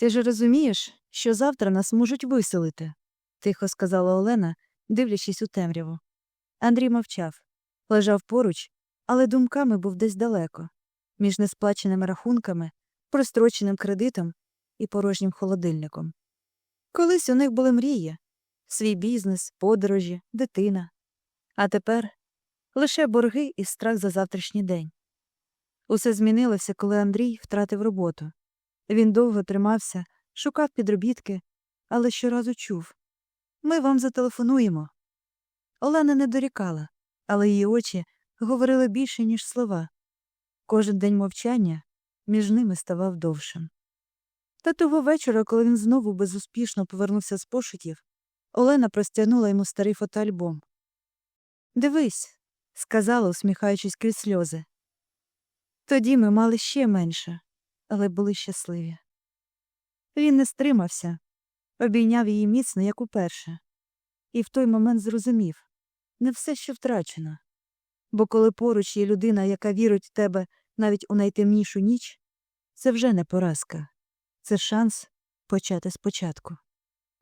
Ти ж розумієш, що завтра нас можуть виселити, тихо сказала Олена, дивлячись у темряву. Андрій мовчав, лежав поруч, але думками був десь далеко, між несплаченими рахунками, простроченим кредитом і порожнім холодильником. Колись у них були мрії свій бізнес, подорожі, дитина. А тепер лише борги і страх за завтрашній день. Усе змінилося, коли Андрій втратив роботу. Він довго тримався, шукав підробітки, але щоразу чув Ми вам зателефонуємо. Олена не дорікала, але її очі говорили більше, ніж слова. Кожен день мовчання між ними ставав довшим. Та того вечора, коли він знову безуспішно повернувся з пошуків, Олена простягнула йому старий фотоальбом. Дивись, сказала, усміхаючись крізь сльози. Тоді ми мали ще менше, але були щасливі. Він не стримався, обійняв її міцно, як уперше, і в той момент зрозумів не все що втрачено. Бо коли поруч є людина, яка вірить в тебе навіть у найтемнішу ніч, це вже не поразка, це шанс почати спочатку.